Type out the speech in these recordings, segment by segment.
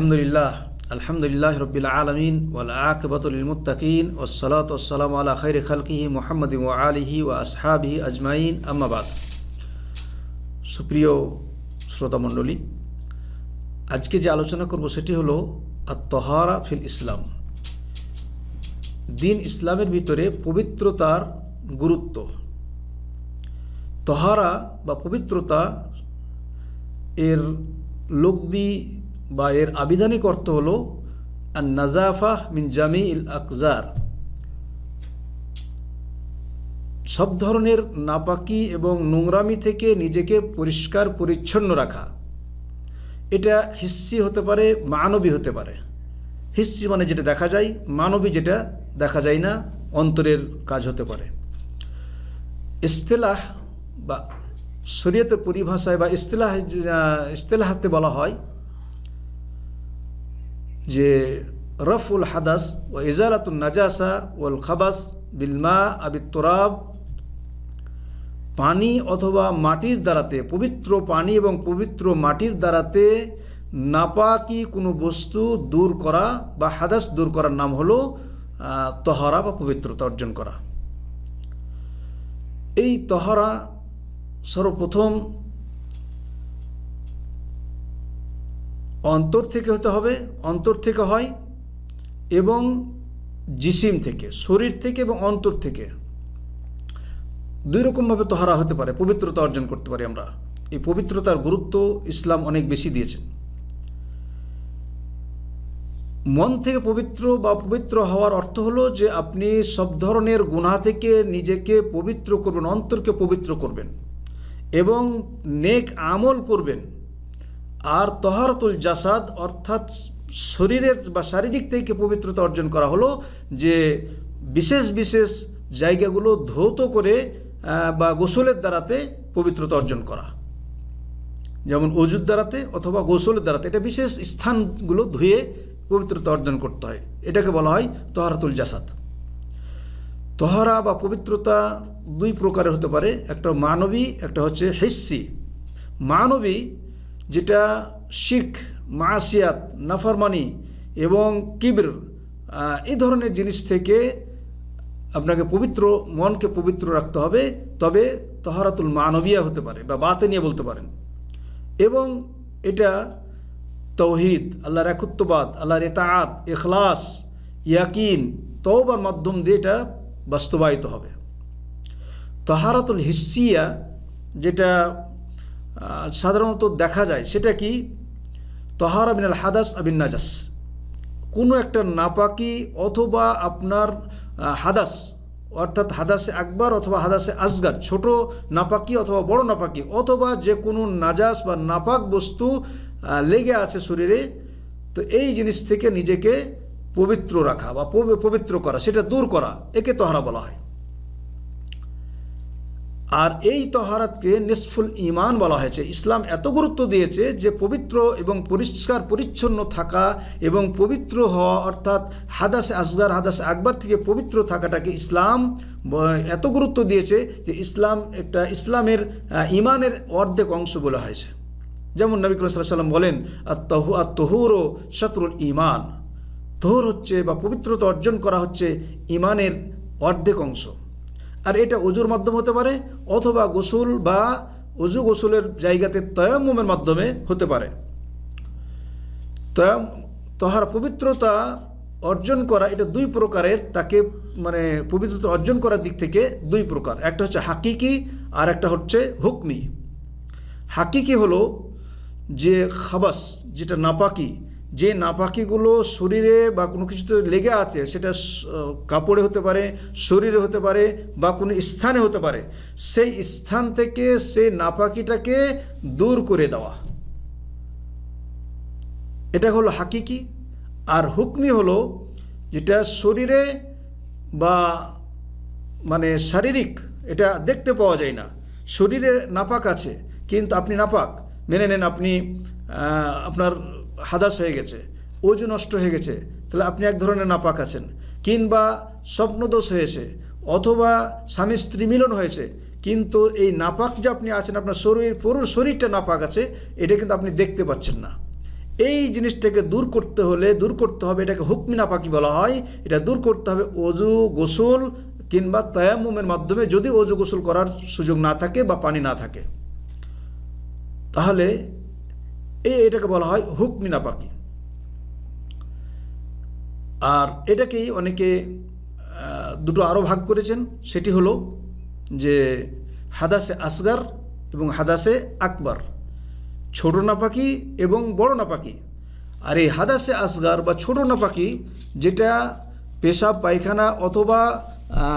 আলহামদুলিল্লাহ আলহামদুলিল্লাহ রবিল আলমিন, ওয়াল আকবাতুল মুত্তাকিন ওসলাত ওসালাম আলা খৈর খালকিহি মোহাম্মদ ও আলিহি ও আসহাবিহি আজমাইন আম্মাবাদ সুপ্রিয় শ্রোতামণ্ডলী আজকে যে আলোচনা করব সেটি হলো আত্মহারা ফিল ইসলাম। দিন ইসলামের ভিতরে পবিত্রতার গুরুত্ব। তহারা বা পবিত্রতা এর লোকবি বা এর আবিধানিক অর্থ হল আর নাজাফা মিন জামি ইল আকজার। সব ধরনের নাপাকি এবং নোংরামি থেকে নিজেকে পরিষ্কার পরিচ্ছন্ন রাখা। এটা হিস্সি হতে পারে, মানবী হতে পারে। হিস্সি মানে যেটা দেখা যায়, মানবী যেটা দেখা যায় না, অন্তরের কাজ হতে পারে। ইস্তেলাহ বা শরীয়তের পরিভাষায় বা ইস্তেলাহ ইস্তেলাহাতে বলা হয় যে রফুল হাদাস ও ইজালাতুল নাজাসা ওল খাবাস বিলমা আবি তোরাব, পানি অথবা মাটির দ্বারাতে, পবিত্র পানি এবং পবিত্র মাটির দ্বারাতে নাপাকি কোনো বস্তু দূর করা বা হাদাস দূর করার নাম হলো তহরা বা পবিত্রতা অর্জন করা। এই তহরা সর্বপ্রথম অন্তর থেকে হতে হবে, অন্তর থেকে হয় এবং জিসিম থেকে, শরীর থেকে এবং অন্তর থেকে। দুই রকমভাবে তহারা হতে পারে, পবিত্রতা অর্জন করতে পারি আমরা। এই পবিত্রতার গুরুত্ব ইসলাম অনেক বেশি দিয়েছেন মন থেকে পবিত্র বা পবিত্র হওয়ার অর্থ হলো যে আপনি সব ধরনের গুণা থেকে নিজেকে পবিত্র করবেন, অন্তরকে পবিত্র করবেন এবং নেক আমল করবেন। আর তহারতুল জাসাদ, অর্থাৎ শরীরের বা শারীরিক থেকে পবিত্রতা অর্জন করা হলো যে বিশেষ বিশেষ জায়গাগুলো ধৌত করে বা গোসলের দ্বারাতে পবিত্রতা অর্জন করা। যেমন অজুর দ্বারাতে অথবা গোসলের দ্বারাতে, এটা বিশেষ স্থানগুলো ধুয়ে পবিত্রতা অর্জন করতে হয়। এটাকে বলা হয় তহারাতুল জাসাদ। তহারা বা পবিত্রতা দুই প্রকারের হতে পারে, একটা মানবী, একটা হচ্ছে হেসি মানবী যেটা শিখ মাসিয়াত, নাফরমানি এবং কিবির এই ধরনের জিনিস থেকে আপনাকে পবিত্র, মনকে পবিত্র রাখতে হবে। তবে তহারাতুল মানবিয়া হতে পারে বা বাতে নিয়ে বলতে পারেন। এবং এটা তৌহিদ, আল্লাহর একুত্ববাদ, আল্লাহর এতাআত এখলাস ইয়াকিন, তওবার মাধ্যম দিয়ে এটা বাস্তবায়িত হবে। তহারাতুল হিসিয়া যেটা সাধারণত দেখা যায়, সেটা কি? তহারা মিনাল হাদাস আবিন নাজাস। কোনো একটা নাপাকি অথবা আপনার হাদাস, অর্থাৎ হাদাসে আকবর অথবা হাদাসে আসগার, ছোট নাপাকি অথবা বড় নাপাকি, অথবা যে কোনো নাজাস বা নাপাক বস্তু লেগে আছে শরীরে, তো এই জিনিস থেকে নিজেকে পবিত্র রাখা বা পবিত্র করা, সেটা দূর করা, একে তহারা বলা হয়। আর এই তহারাতকে নিসফুল ইমান বলা হয়েছে। ইসলাম এত গুরুত্ব দিয়েছে যে পবিত্র এবং পরিষ্কার, পরিচ্ছন্ন থাকা এবং পবিত্র হওয়া অর্থাৎ হাদাসে আসগার, হাদাসে আকবর থেকে পবিত্র থাকাটাকে ইসলাম এত গুরুত্ব দিয়েছে যে ইসলাম একটা ইসলামের ইমানের অর্ধেক অংশ বলা হয়েছে। যেমন নবী সাল্লাম বলেন আত্মহু আত্মহুর ও শত্রুল ইমান তহুর হচ্ছে বা পবিত্রতা অর্জন করা হচ্ছে ইমানের অর্ধেক অংশ। আর এটা অজুর মাধ্যম হতে পারে অথবা গোসল বা অজু গোসলের জায়গাতে তয়াম্মুমের মাধ্যমে হতে পারে। তয়াম, তাহার পবিত্রতা অর্জন করা, এটা দুই প্রকারের, তাকে মানে পবিত্রতা অর্জন করার দিক থেকে দুই প্রকার। একটা হচ্ছে হাকিকি, আর একটা হচ্ছে হুকমি। হাকিকি হলো যে খাবাস, যেটা নাপাকি যে নাপাকিগুলো শরীরে বা কোনো কিছুতে লেগে আছে, সেটা কাপড়ে হতে পারে, শরীরে হতে পারে বা কোনো স্থানে হতে পারে, সেই স্থান থেকে সেই নাপাকিটাকে দূর করে দেওয়া। এটা হলো হাকিকি। আর হুকমি হলো যেটা শরীরে বা মানে শারীরিক, এটা দেখতে পাওয়া যায় না। শরীরে নাপাক আছে, কিন্তু আপনি নাপাক। মেনে নেন আপনি আপনার হাদাস হয়ে গেছে ওজু নষ্ট হয়ে গেছে, তাহলে আপনি এক ধরনের নাপাক আছেন। কিংবা স্বপ্নদোষ হয়েছে, অথবা স্বামী স্ত্রী মিলন হয়েছে, কিন্তু এই নাপাক যে আপনি আছেন, আপনার শরীর, পুরো শরীরটা নাপাক আছে, এটা কিন্তু আপনি দেখতে পাচ্ছেন না। এই জিনিসটাকে দূর করতে হলে, দূর করতে হবে, এটাকে হুকমি নাপাকি বলা হয়, এটা দূর করতে হবে অজু গোসল কিংবা তায়াম্মুমের মাধ্যমে যদি অজু গোসল করার সুযোগ না থাকে বা পানি না থাকে। তাহলে এই এটাকে বলা হয় হুকমি নাপাকি। আর এটাকেই অনেকে দুটো আরও ভাগ করেছেন। সেটি হলো যে হাদাসে আসগার এবং হাদাসে আকবর। ছোট নাপাকি এবং বড় নাপাকি। আর এই হাদাসে আসগার বা ছোট নাপাকি যেটা পেশাব, পায়খানা অথবা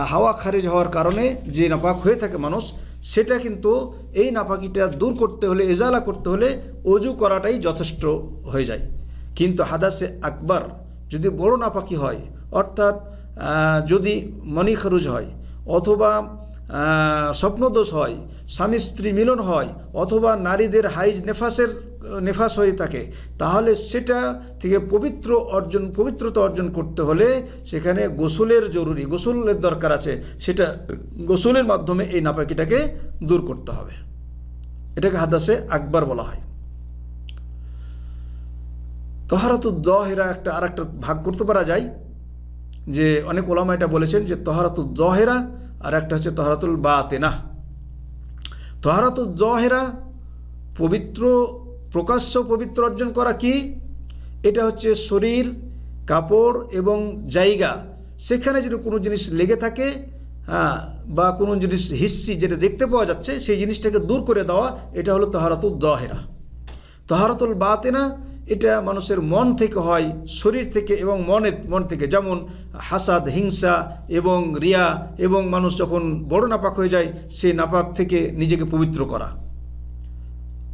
হাওয়া খারিজ হওয়ার কারণে যে নাপাক হয়ে থাকে মানুষ সেটা কিন্তু এই নাপাকিটা দূর করতে হলে, এজালা করতে হলে অজু করাটাই যথেষ্ট হয়ে যায়। কিন্তু হাদাসে আকবর যদি বড় নাপাকি হয়, অর্থাৎ যদি মনি খরুজ হয়, অথবা স্বপ্নদোষ হয় স্বামী স্ত্রী মিলন হয়, অথবা নারীদের হাইজ নেফাসের নেফাস হয়ে থাকে। তাহলে সেটা থেকে পবিত্র অর্জন, পবিত্রতা অর্জন করতে হলে সেখানে গোসলের জরুরি, গোসলের দরকার আছে। সেটা গোসলের মাধ্যমে এই নাপাকিটাকে দূর করতে হবে। এটাকে হাদাসে আকবার বলা হয়। তহারাতুল দহেরা একটা আর একটা ভাগ করতে পারা যায়। যে অনেক ওলামা এটা বলেছেন যে তহারাতুল দহেরা আর একটা হচ্ছে তহারাতুল বাতেনা তহারাতুল দহেরা পবিত্র প্রকাশ্য পবিত্র অর্জন করা কি? এটা হচ্ছে শরীর, কাপড় এবং জায়গা। সেখানে যদি কোনো জিনিস লেগে থাকে হ্যাঁ বা কোনো জিনিস হিস্সি যেটা দেখতে পাওয়া যাচ্ছে, সেই জিনিসটাকে দূর করে দেওয়া, এটা হলো তহারাতুল দহেরা। তহারতুল বাতেনা, এটা মানুষের মন থেকে হয়, শরীর থেকে এবং মনের, মন থেকে। যেমন হাসাদ, হিংসা এবং রিয়া এবং মানুষ যখন বড় নাপাক হয়ে যায়, সেই নাপাক থেকে নিজেকে পবিত্র করা।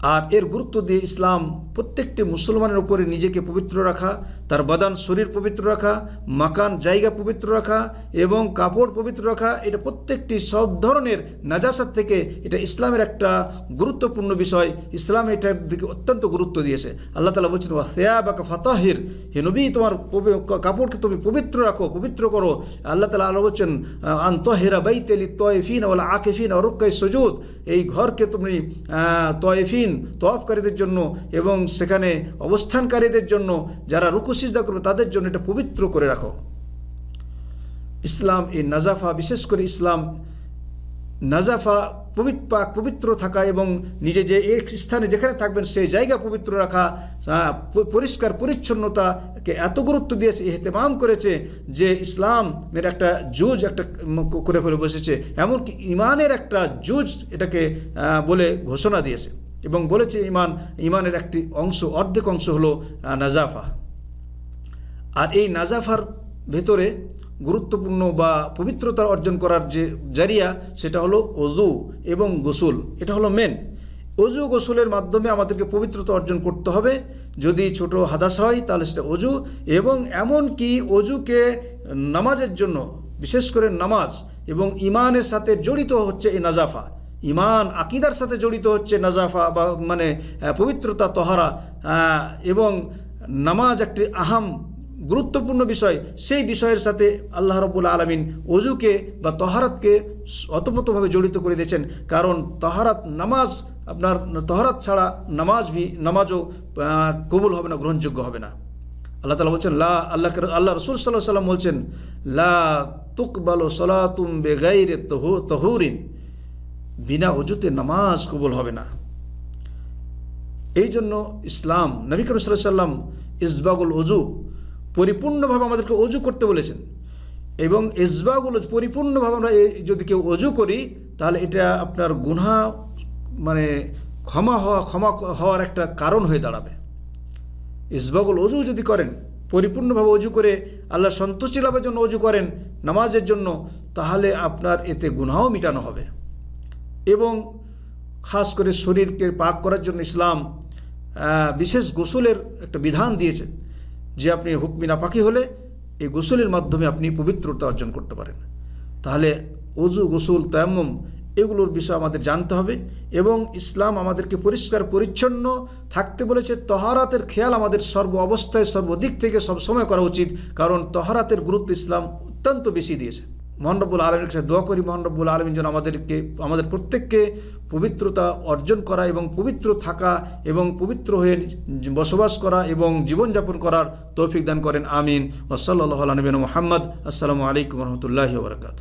আর এর গুরুত্ব দিয়ে ইসলাম প্রত্যেকটি মুসলমানের উপরে নিজেকে পবিত্র রাখা তার বাদান শরীর পবিত্র রাখা, মাকান জায়গা পবিত্র রাখা এবং কাপড় পবিত্র রাখা, এটা প্রত্যেকটি সব ধরনের নাজাসাত থেকে এটা ইসলামের একটা গুরুত্বপূর্ণ বিষয়। ইসলাম এটার দিকে অত্যন্ত গুরুত্ব দিয়েছে। আল্লাহ তালা বলছেন, ওয়া বাকা ফাতাহির হে নবী, তোমার কাপড়কে তুমি পবিত্র রাখো, পবিত্র করো। আল্লাহ তালা আলো বলছেন আন্তহেরা বাইতেলি তয়েফিন ওলা আকেফিন অরক্কাই সজুদ এই ঘরকে তুমি তয়েফিন তফকারীদের জন্য এবং সেখানে অবস্থানকারীদের জন্য যারা রুকু সিজদা করবে তাদের জন্য এটা পবিত্র করে রাখো। ইসলাম এই নাজাফা, বিশেষ করে ইসলাম নাজাফা পবিত্র পাক পবিত্র থাকা এবং নিজে যে এক স্থানে যেখানে থাকবেন সেই জায়গা পবিত্র রাখা পরিষ্কার পরিচ্ছন্নতাকে এত গুরুত্ব দিয়েছে এহতেমাম করেছে যে ইসলামের একটা জুজ একটা করে ফেলে বসেছে। এমনকি ইমানের একটা জুজ এটাকে বলে ঘোষণা দিয়েছে। এবং বলেছে ইমান, ইমানের একটি অংশ, অর্ধেক অংশ হলো নাজাফা। আর এই নাজাফার ভেতরে গুরুত্বপূর্ণ বা পবিত্রতা অর্জন করার যে জারিয়া, সেটা হলো অজু এবং গোসল। এটা হলো মেন অজু গোসলের মাধ্যমে আমাদেরকে পবিত্রতা অর্জন করতে হবে। যদি ছোট হাদাস হয়, তাহলে সেটা অজু এবং এমন কি অজুকে নামাজের জন্য, বিশেষ করে নামাজ এবং ইমানের সাথে জড়িত হচ্ছে এই নাজাফা। ইমান আকিদার সাথে জড়িত হচ্ছে নাজাফা বা মানে পবিত্রতা, তহারা এবং নামাজ একটি আহাম গুরুত্বপূর্ণ বিষয়, সেই বিষয়ের সাথে আল্লাহ রব্বুল আলমিন অজুকে বা তহারাতকে অতপ্রতভাবে জড়িত করে দিয়েছেন। কারণ তহারাত নামাজ, আপনার তহারাত ছাড়া নামাজ ভি, নামাজও কবুল হবে না, গ্রহণযোগ্য হবে না। আল্লাহ তালা বলছেন, লা, আল্লাহ আল্লাহ রসুল সাল্লাহ সাল্লাম বলছেন, লা তুকবালো সলাতুম বেগাইরে তহু, তহুরিন, বিনা অজুতে নামাজ কবুল হবে না। এই জন্য ইসলাম, নবী করিম সাল্লাহ সাল্লাম ইসবাগুল অজু পরিপূর্ণভাবে আমাদেরকে অজু করতে বলেছেন। এবং অজু, পরিপূর্ণভাবে আমরা যদি কেউ অজু করি তাহলে এটা আপনার গুনহা মানে ক্ষমা হওয়া ক্ষমা হওয়ার একটা কারণ হয়ে দাঁড়াবে। ইসবাগুল অজু যদি করেন পরিপূর্ণভাবে অজু করে আল্লাহ সন্তুষ্টি লাভের জন্য অজু করেন নামাজের জন্য তাহলে আপনার এতে গুনাও মিটানো হবে। এবং খাস করে শরীরকে পাক করার জন্য ইসলাম বিশেষ গোসলের একটা বিধান দিয়েছে যে আপনি হুকমি নাপাকি হলে এই গোসলের মাধ্যমে আপনি পবিত্রতা অর্জন করতে পারেন। তাহলে অজু, গোসল, তায়াম্মম এগুলোর বিষয় আমাদের জানতে হবে এবং ইসলাম আমাদেরকে পরিষ্কার, পরিচ্ছন্ন থাকতে বলেছে। তহারাতের খেয়াল আমাদের সর্ব অবস্থায় সর্বদিক থেকে সবসময় করা উচিত। কারণ তহারাতের গুরুত্ব ইসলাম অত্যন্ত বেশি দিয়েছে। মহানরবুল আলমীর কাছে দোয়া করি মহানরবুল আলমিন যেন আমাদেরকে, আমাদের প্রত্যেককে পবিত্রতা অর্জন করা এবং পবিত্র থাকা এবং পবিত্র হয়ে বসবাস করা এবং জীবনযাপন করার তৌফিক দান করেন, আমিন। ওসল্লাহ আলবিন মোহাম্মদ। আসসালামু আলাইকুম রহমতুল্লাহি বারকাত